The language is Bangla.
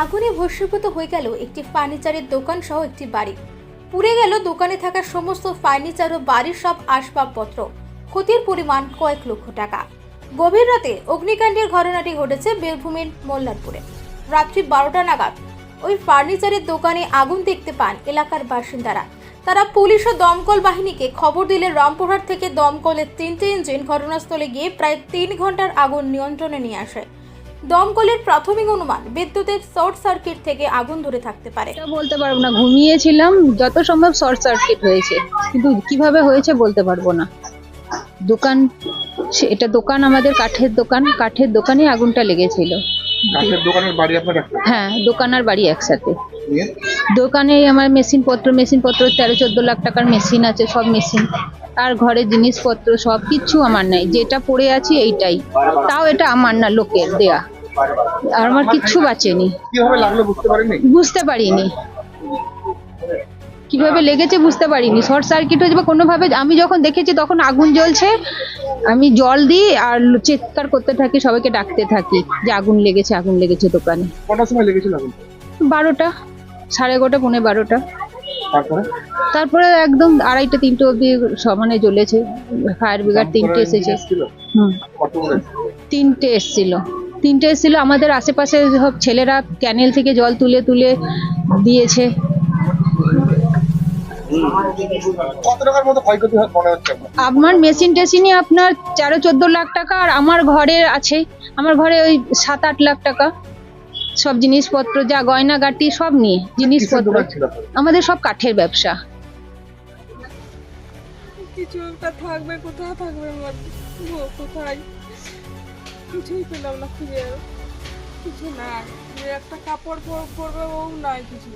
আগুনে ভস্মীভূত হয়ে গেল একটি ফার্নিচারের দোকান সহ একটি বাড়ি। পুড়ে গেল দোকানে থাকা সমস্ত ফার্নিচার ও বাড়ির সব আসবাবপত্র। ক্ষতির পরিমাণ কয়েক লক্ষ টাকা। গভীর রাতে অগ্নিকাণ্ডের ঘটনাটি ঘটেছে বীরভূমের মোল্লারপুরে। রাত্রি বারোটা নাগাদ ওই ফার্নিচারের দোকানে আগুন দেখতে পান এলাকার বাসিন্দারা। তারা পুলিশ ও দমকল বাহিনীকে খবর দিলে রামপুরহাট থেকে দমকলের তিনটে ইঞ্জিন ঘটনাস্থলে গিয়ে প্রায় তিন ঘণ্টার আগুন নিয়ন্ত্রণে নিয়ে আসে। দমকলের প্রাথমিক অনুমান বিদ্যুতের শর্ট সার্কিট থেকে আগুন ধরে থাকতে পারে। এটা বলতে পারব না ঘুমিয়েছিলাম যত সম্ভব শর্ট সার্কিট হয়েছে কিন্তু কীভাবে হয়েছে বলতে পারব না। দোকান এটা দোকান আমাদের কাঠের দোকান কাঠের দোকানে আগুনটা লেগেছিল। কাঠের দোকানের বাড়ি আপনার হ্যাঁ দোকান আর বাড়ি একসাথে। দোকানে আমার মেশিন পত্র মেশিন পত্র তেরো চোদ্দ লাখ টাকার মেশিন আছে সব মেশিন। আর ঘরের জিনিসপত্র সব কিছু আমার নাই যেটা পড়ে আছে এইটাই। তাও এটা আমার না লোকের দেয়া। আর আমার কিচ্ছু বাঁচেনি। কীভাবে লাগল বুঝতে পারেননি বুঝতে পারিনি। কীভাবে লেগেছে বুঝতে পারিনি। শর্ট সার্কিট হয়েছে বা কোনোভাবে আমি যখন দেখেছি তখন আগুন জ্বলছে। আমি জল দিই আর চিৎকার করতে থাকি সবাইকে ডাকতে থাকি যে আগুন লেগেছে আগুন লেগেছে দোকানে। কটার সময় লেগেছিল আগুন? বারোটা সাড়ে এগারোটা পৌনে বারোটা। তারপরে? তারপরে একদম আড়াইটা তিনটে অবধি সমানে জ্বলেছে। ফায়ার ব্রিগেড তিনটে এসেছে। হুম। তিনটে এসেছিল। তিনটে এসেছিল আমাদের আশেপাশে সব ছেলেরা ক্যানেল থেকে জল তুলে তুলে দিয়েছে। কত টাকার মতো ক্ষয়ক্ষতি হচ্ছে আপনার? আমার মেশিন টেশিনই আপনার তেরো চোদ্দ লাখ টাকা আর আমার ঘরে আছে। আমার ঘরে ওই সাত আট লাখ টাকা। সব জিনিসপত্র যা গয়নাগাটি সব নিয়ে জিনিসপত্র? আমাদের সব কাঠের ব্যবসা। কিছু একটা থাকবে কোথায় থাকবে কোথায়? কিছুই পেলাম না খুঁজে। কিছু নাই একটা কাপড় পর- পরবে ও নাই কিছু।